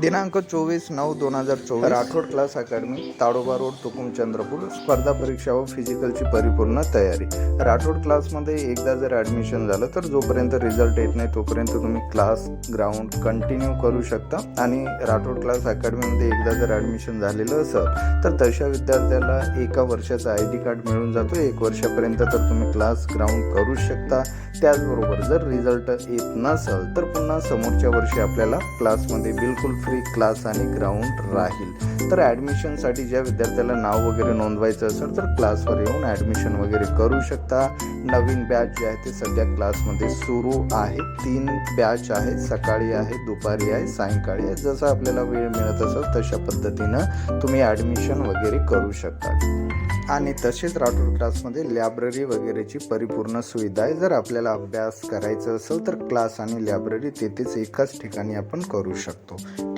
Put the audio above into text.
दिनांक चोवीस नऊ दोन हजार चोवीस. Rathod class academy Tadoba road Tukum Chandrapur. स्पर्धा परीक्षा व फिजिकलची परिपूर्ण तयारी. राठोड क्लासमध्ये एकदा जर ॲडमिशन झालं तर जोपर्यंत रिझल्ट येत नाही तोपर्यंत तुम्ही क्लास ग्राउंड कंटिन्यू करू शकता. आणि राठोड क्लास अकॅडमीमध्ये एकदा जर ॲडमिशन झालेलं असेल तर तशा विद्यार्थ्याला एका वर्षाचं आय डी कार्ड मिळून जातो. एक वर्षापर्यंत तर तुम्ही क्लास ग्राउंड करू शकता. त्याचबरोबर जर रिझल्ट येत नसेल तर पुन्हा समोरच्या वर्षी आपल्याला क्लासमध्ये बिलकुल फ्री क्लास आणि ग्राउंड राहील. तर ॲडमिशनसाठी ज्या विद्यार्थ्याला नाव वगैरे नोंदवायचं असेल तर क्लासवर येऊन ॲडमिशन वगैरे करू शकता. नवीन बॅच जे आहे ते सध्या क्लासमध्ये सुरू आहे. तीन बॅच आहे सकाळी आहे दुपारी आहे सायंकाळी आहे. जसं आपल्याला वेळ मिळत असेल तशा पद्धतीनं तुम्ही ॲडमिशन वगैरे करू शकता. आणि तसेच राठोड क्लासमध्ये लायब्ररी वगैरेची परिपूर्ण सुविधा आहे. जर आपल्याला अभ्यास करायचा असेल तर क्लास आणि लायब्ररी तेथेच एकाच ठिकाणी आपण करू शकतो. ठीक.